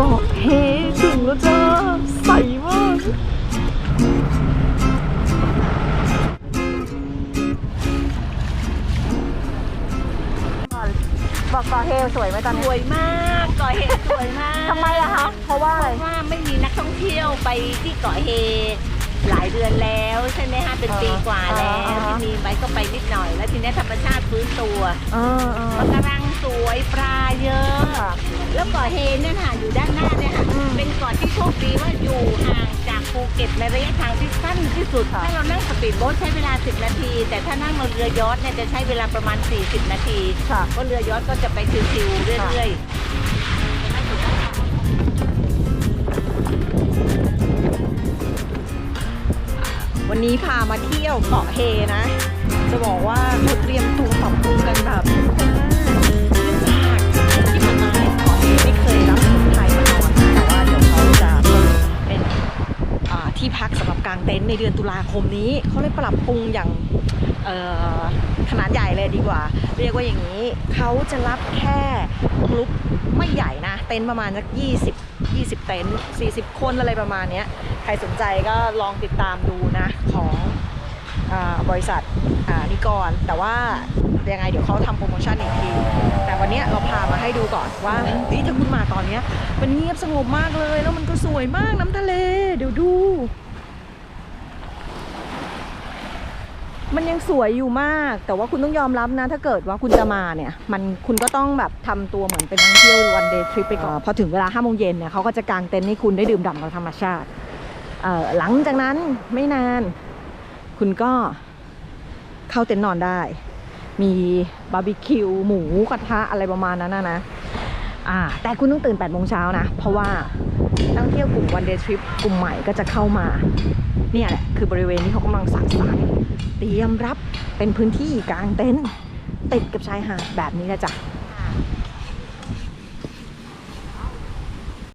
เกาะเฮถึงแล้วจ้าใสมากบอกเกาะเฮสวยไหมตอนสนี้วยมากเกาะเฮสวยมากทำไมอะคะเพราะว่าอะไรเพราะว่าไม่มีนักท่องเที่ยวไปที่เกาะเฮหลายเดือนแล้วใช่ไหมคะเป็นปีกว่าแล้วอ่า ที่มีไปก็ไปนิดหน่อย แล้วทีนี้ธรรมชาติฟื้นตัวเออเออปะการังส วยปลาเยอะค่ะแล้วเกาะเฮเนี่ยค่ะอยู่ด้านหน้าเนี่ยค่ะอืมเป็นเกาะที่โชคดีว่าอยู่ห่างจากภูเก็ตในระยะทางที่สั้นที่สุดค่ะถ้าเรานั่งสปีดโบ๊ทใช้เวลา 10 นาที แต่ถ้านั่งเรือยอชต์เนี่ยจะใช้เวลาประมาณ 40 นาทีค่ะก็เรือยอชต์ก็จะไปชิวๆเรื่อยๆวันนี้พามาเที่ยวเกาะเฮนะ จะบอกว่าเขาเตรียมตัวปรั ที่พักสำหรับกางเต็นท์ในเดือนตุลาคมนี้เขาเลยปรับปรุงอย่างขนาดใหญ่เลยดีกว่า เรียกว่าอย่างนี้เขาจะรับแค่กลุ่มไม่ใหญ่นะ เต็นท์ประมาณสัก 20 20 เต็นท์40 คนอะไรประมาณนี้ใครสนใจก็ลองติดตามดูนะ ของอบริษัทอนิกร แต่ว่ายังไงเดี๋ยวเขาทำโปรโมชั่นอีกที แต่วันนี้เราพามาให้ดูก่อนว่าเฮ้ยถ้าคุณมาตอนนี้มันเงียบสงบมากเลย แล้วมันก็สวยมากน้ำทะเล เดี๋ยวดู มันยังสวยอยู่มาก แต่ว่าคุณต้องยอมรับนะ ถ้าเกิดว่าคุณจะมาเนี่ย มันคุณก็ต้องแบบทำตัวเหมือนเป็นนักท่องเที่ยววันเดย์ทริปไปก่อน พอถึงเวลา5โมงเย็นเนี่ยเขาก็จะกางเต็นท์ให้คุณได้ดื่มด่ำกับธรรมชาติเอ่อหลังจากนั้นไม่นาน คุณก็เข้าเต็นท์นอนได้ มีบาร์บีคิวหมูกระทะอะไรประมาณนั้นนะนะอ่าแต่คุณต้องตื่น8โมงเช้านะ เพราะว่านักท่องเที่ยวกลุ่มวันเดย์ทริปกลุ่มใหม่ก็จะเข้ามา เนี่ยแหละคือบริเวณที่เขากำลังสร้างสรรค์เตรียมรับเป็นพื้นที่กลางเต็นท์ติดกับชายหาดแบบนี้นะจ๊ะ